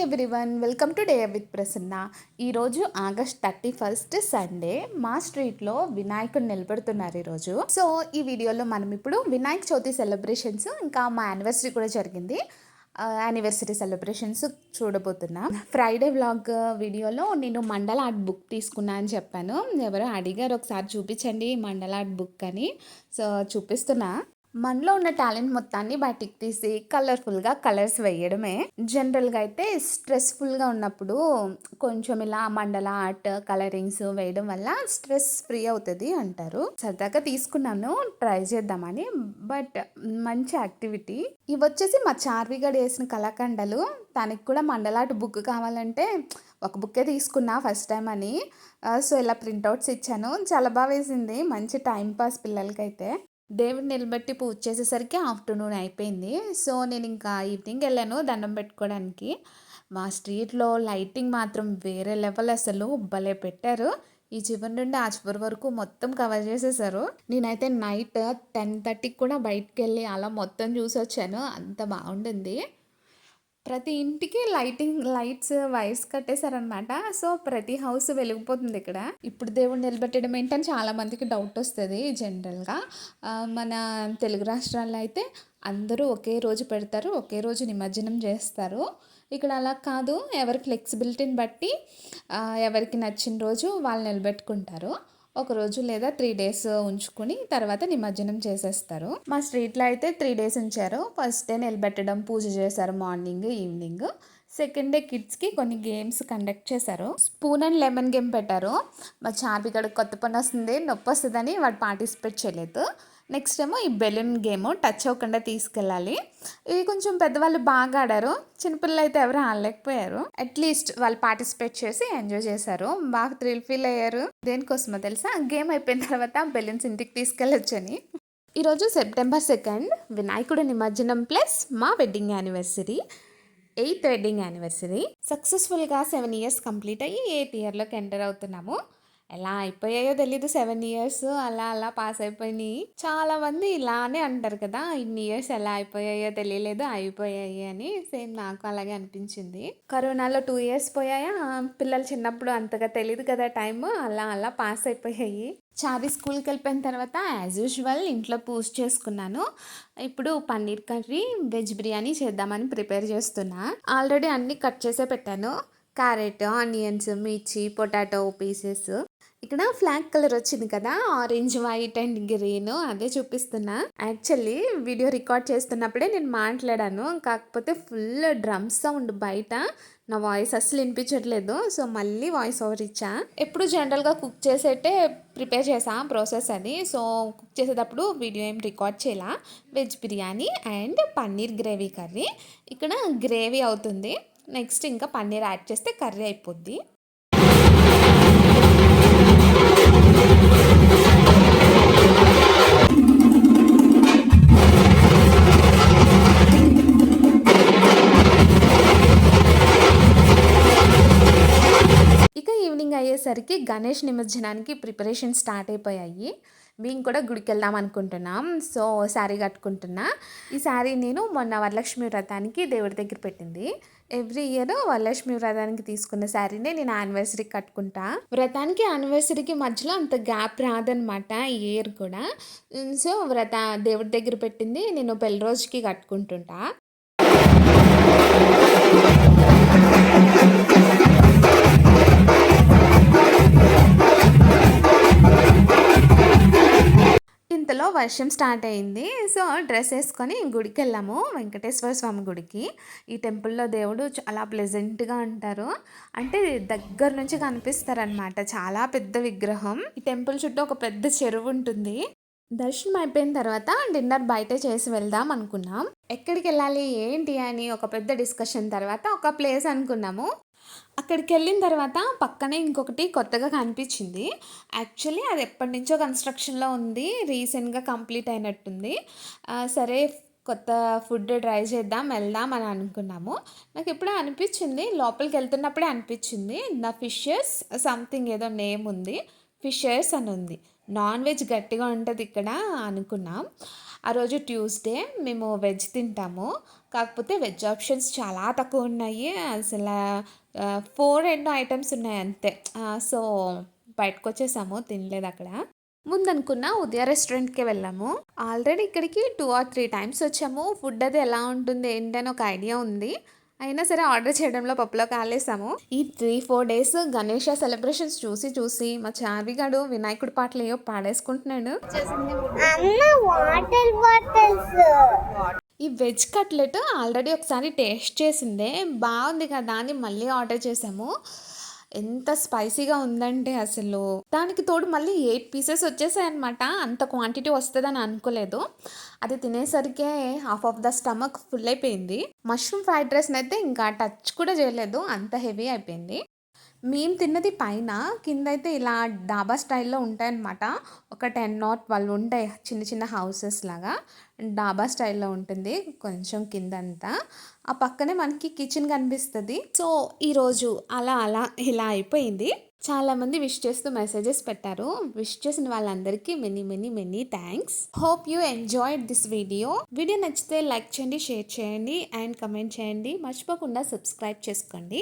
Welcome to day with Prasanna ఈరోజు August thirty first Sunday మా స్ట్రీట్లో వినాయకుడు నిలబెడుతున్నారు ఈరోజు సో ఈ వీడియోలో మనం ఇప్పుడు వినాయక చవితి సెలబ్రేషన్స్ ఇంకా మా యానివర్సరీ కూడా జరిగింది. యానివర్సరీ సెలబ్రేషన్స్ చూడబోతున్నా. ఫ్రైడే వ్లాగ్ వీడియోలో నేను మండల ఆర్ట్ బుక్ తీసుకున్నా అని చెప్పాను. ఎవరో అడిగారు ఒకసారి చూపించండి మండల ఆర్ట్ బుక్ అని. సో చూపిస్తున్నా. మనలో ఉన్న టాలెంట్ మొత్తాన్ని బయటికి తీసి కలర్ఫుల్గా కలర్స్ వేయడమే. జనరల్గా అయితే స్ట్రెస్ఫుల్గా ఉన్నప్పుడు కొంచెం ఇలా మండల ఆర్ట్ కలరింగ్స్ వేయడం వల్ల స్ట్రెస్ ఫ్రీ అవుతుంది అంటారు. సరదాగా తీసుకున్నాను ట్రై చేద్దామని. బట్ మంచి యాక్టివిటీ. ఇవి వచ్చేసి మా చార్విగడ్ వేసిన కళాఖండలు. తనకి కూడా మండల ఆర్ట్ బుక్ కావాలంటే ఒక బుక్కే తీసుకున్నా ఫస్ట్ టైం అని. సో ఇలా ప్రింట్అవుట్స్ ఇచ్చాను. చాలా బాగా వేసింది. మంచి టైం పాస్ పిల్లలకైతే. దేవుడిని నిలబెట్టి పూజ చేసేసరికి ఆఫ్టర్నూన్ అయిపోయింది. సో నేను ఇంకా ఈవినింగ్ వెళ్ళాను దండం పెట్టుకోవడానికి. మా స్ట్రీట్లో లైటింగ్ మాత్రం వేరే లెవెల్ అసలు. భలే పెట్టారు. ఈ చివరి నుండి ఆ చివరి వరకు మొత్తం కవర్ చేసేసారు. నేనైతే నైట్ టెన్ థర్టీకి కూడా బయటకు వెళ్ళి అలా మొత్తం చూసి వచ్చాను అంత బాగుండింది. ప్రతి ఇంటికి లైటింగ్ లైట్స్ వైర్స్ కట్టేశారనమాట సో ప్రతి హౌస్ వెలిగిపోతుంది ఇక్కడ. ఇప్పుడు దేవుడు నిలబెట్టడం ఏంటని చాలా మందికి డౌట్ వస్తుంది జనరల్గా. మన తెలుగు రాష్ట్రాల్లో అయితే అందరూ ఒకే రోజు పెడతారు ఒకే రోజు నిమజ్జనం చేస్తారు. ఇక్కడ అలా కాదు ఎవరి ఫ్లెక్సిబిలిటీని బట్టి ఎవరికి నచ్చిన రోజు వాళ్ళు నిలబెట్టుకుంటారు. ఒక రోజు లేదా త్రీ డేస్ ఉంచుకుని తర్వాత నిమజ్జనం చేసేస్తారు. మా స్ట్రీట్లో అయితే త్రీ డేస్ ఉంచారు. ఫస్ట్ డే నిలబెట్టడం పూజ చేశారు మార్నింగ్ ఈవినింగ్ సెకండ్ డే కిడ్స్కి కొన్ని గేమ్స్ కండక్ట్ చేశారు. స్పూన్ అండ్ లెమన్ గేమ్ పెట్టారు. మా చార్పిగడ కొత్త పని వస్తుంది నొప్పి వస్తుందని వాడు పార్టిసిపేట్ చేయలేదు. నెక్స్ట్ ఏమో ఈ బెలూన్ గేమ్ టచ్ అవ్వకుండా తీసుకెళ్ళాలి. ఇవి కొంచెం పెద్దవాళ్ళు బాగా ఆడారు. చిన్నపిల్లలు అయితే ఎవరు ఆడలేకపోయారు. అట్లీస్ట్ వాళ్ళు పార్టిసిపేట్ చేసి ఎంజాయ్ చేశారు. బాగా థ్రిల్ ఫీల్ అయ్యారు. దేనికోసమో తెలుసా? గేమ్ అయిపోయిన తర్వాత బెలూన్స్ ఇంటికి తీసుకెళ్ళొచ్చని. ఈరోజు సెప్టెంబర్ సెకండ్ వినాయకుడు నిమజ్జనం ప్లస్ మా wedding anniversary eighth wedding anniversary సక్సెస్ఫుల్గా సెవెన్ ఇయర్స్ కంప్లీట్ అయ్యి ఎయిత్ ఇయర్లోకి ఎంటర్ అవుతున్నాము. ఎలా అయిపోయాయో తెలీదు. సెవెన్ ఇయర్స్ అలా అలా పాస్ అయిపోయినాయి. చాలా మంది ఇలానే అంటారు కదా ఇన్ని ఇయర్స్ ఎలా అయిపోయాయో తెలియలేదు అయిపోయాయి అని. సేమ్ నాకు అలాగే అనిపించింది. కరోనాలో టూ ఇయర్స్ పోయాయా? పిల్లలు చిన్నప్పుడు అంతగా తెలియదు కదా టైం అలా అలా పాస్ అయిపోయాయి. చాది స్కూల్కి వెళ్ళిపోయిన తర్వాత యాజ్ యూజువల్ ఇంట్లో పూజ చేసుకున్నాను. ఇప్పుడు పన్నీర్ కర్రీ వెజ్ బిర్యానీ చేద్దామని ప్రిపేర్ చేస్తున్నా. ఆల్రెడీ అన్నీ కట్ చేసే పెట్టాను. క్యారెట్ ఆనియన్స్ మిర్చి పొటాటో పీసెస్. ఇక్కడ ఫ్లాగ్ కలర్ వచ్చింది కదా ఆరెంజ్ వైట్ అండ్ గ్రీన్ అదే చూపిస్తున్నా. యాక్చువల్లీ వీడియో రికార్డ్ చేస్తున్నప్పుడే నేను మాట్లాడాను. కాకపోతే ఫుల్ డ్రమ్ సౌండ్ బయట. నా వాయిస్ అస్సలు వినిపించట్లేదు. సో మళ్ళీ వాయిస్ ఓవర్ ఇచ్చా. ఎప్పుడు జనరల్గా కుక్ చేసేటే ప్రిపేర్ చేసా ప్రాసెస్ అది సో కుక్ చేసేటప్పుడు వీడియో ఏం రికార్డ్ చేయాల. Veg biryani and paneer gravy curry ఇక్కడ గ్రేవీ అవుతుంది. నెక్స్ట్ ఇంకా పన్నీర్ యాడ్ చేస్తే కర్రీ అయిపోద్ది. అయ్యేసరికి గణేష్ నిమజ్జనానికి ప్రిపరేషన్ స్టార్ట్ అయిపోయాయి. మేము కూడా గుడికి వెళ్దాం అనుకుంటున్నాం. సో శారీ కట్టుకుంటున్నా. ఈ శారీ నేను మొన్న వరలక్ష్మి వ్రతానికి దేవుడి దగ్గర పెట్టింది. ఎవ్రీ ఇయర్ వరలక్ష్మి వ్రతానికి తీసుకున్న శారీనే నేను యానివర్సరీకి కట్టుకుంటా. వ్రతానికి యానివర్సరీకి మధ్యలో అంత గ్యాప్ రాదనమాట ఈ ఇయర్ కూడా. సో వ్రత దేవుడి దగ్గర పెట్టింది. నేను పెళ్ళి రోజుకి కట్టుకుంటుంటా. వర్షం స్టార్ట్ అయింది. సో డ్రెస్ వేసుకొని గుడికి వెళ్ళాము వెంకటేశ్వర స్వామి గుడికి. ఈ టెంపుల్లో దేవుడు చాలా ప్లెజెంట్గా ఉంటారు. అంటే దగ్గర నుంచి కనిపిస్తారనమాట చాలా పెద్ద విగ్రహం. ఈ టెంపుల్ చుట్టూ ఒక పెద్ద చెరువు ఉంటుంది. దర్శనం అయిపోయిన తర్వాత డిన్నర్ బయట చేసి వెళ్దాం అనుకున్నాం. ఎక్కడికి వెళ్ళాలి ఏంటి అని ఒక పెద్ద డిస్కషన్ తర్వాత ఒక ప్లేస్ అనుకున్నాము. అక్కడికి వెళ్ళిన తర్వాత పక్కనే ఇంకొకటి కొత్తగా కనిపించింది. యాక్చువల్లీ అది ఎప్పటి నుంచో కన్స్ట్రక్షన్లో ఉంది రీసెంట్గా కంప్లీట్ అయినట్టుంది. సరే కొత్త ఫుడ్ ట్రై చేద్దాం వెళ్దాం అని అనుకున్నాము. నాకు ఎప్పుడో అనిపించింది లోపలికి వెళ్తున్నప్పుడే అనిపించింది ద ఫిషెస్ సంథింగ్ ఏదో నేమ్ ఉంది ఫిషర్స్ అని ఉంది నాన్ వెజ్ గట్టిగా ఉంటుంది ఇక్కడ అనుకున్నాం. ఆ రోజు ట్యూస్డే మేము వెజ్ తింటాము. కాకపోతే వెజ్ ఆప్షన్స్ చాలా తక్కువ ఉన్నాయి. అసలు ఫోర్ ఎన్నో ఐటమ్స్ ఉన్నాయి అంతే. సో బయటకు వచ్చేసాము తినలేదు అక్కడ. ముందనుకున్న ఉదయ రెస్టారెంట్కి వెళ్ళాము. ఆల్రెడీ ఇక్కడికి టూ ఆర్ త్రీ టైమ్స్ వచ్చాము. ఫుడ్ అది ఎలా ఉంటుంది ఏంటని ఒక ఐడియా ఉంది. అయినా సరే ఆర్డర్ చేయడంలో పప్పులో కాలేసాము. ఈ three four days Ganesha celebrations చూసి చూసి మా చార్విగాడు వినాయకుడి పాటలు ఏవో పాడేసుకుంటున్నాడు. ఈ వెజ్ కట్లెట్ ఆల్రెడీ ఒకసారి టేస్ట్ చేసిందే. బాగుంది కదా అని మళ్ళీ ఆర్డర్ చేసాము. ఎంత స్పైసీగా ఉందంటే అసలు. దానికి తోడు మళ్ళీ ఎయిట్ పీసెస్ వచ్చేసాయి అనమాట అంత క్వాంటిటీ వస్తుందని అనుకోలేదు. అది తినేసరికే half of the stomach full అయిపోయింది. మష్రూమ్ ఫ్రైడ్ రైస్ని అయితే ఇంకా టచ్ కూడా చేయలేదు. అంత హెవీ అయిపోయింది. మేము తిన్నది పైన కింద అయితే ఇలా డాబా స్టైల్లో ఉంటాయన్నమాట. ఒక టెన్ నాట్ ట్వెల్వ్ ఉంటాయి చిన్న చిన్న హౌసెస్ లాగా. డాబా స్టైల్లో ఉంటుంది కొంచెం కిందంతా. ఆ పక్కనే మనకి కిచెన్ కనిపిస్తుంది. సో ఈరోజు అలా అలా ఇలా అయిపోయింది. చాలామంది విష్ చేస్తూ మెసేజెస్ పెట్టారు. విష్ చేసిన వాళ్ళందరికీ many many many thanks. Hope you enjoyed this video. Video నచ్చితే లైక్ చేయండి షేర్ చేయండి అండ్ కమెంట్ చేయండి. మర్చిపోకుండా సబ్స్క్రైబ్ చేసుకోండి.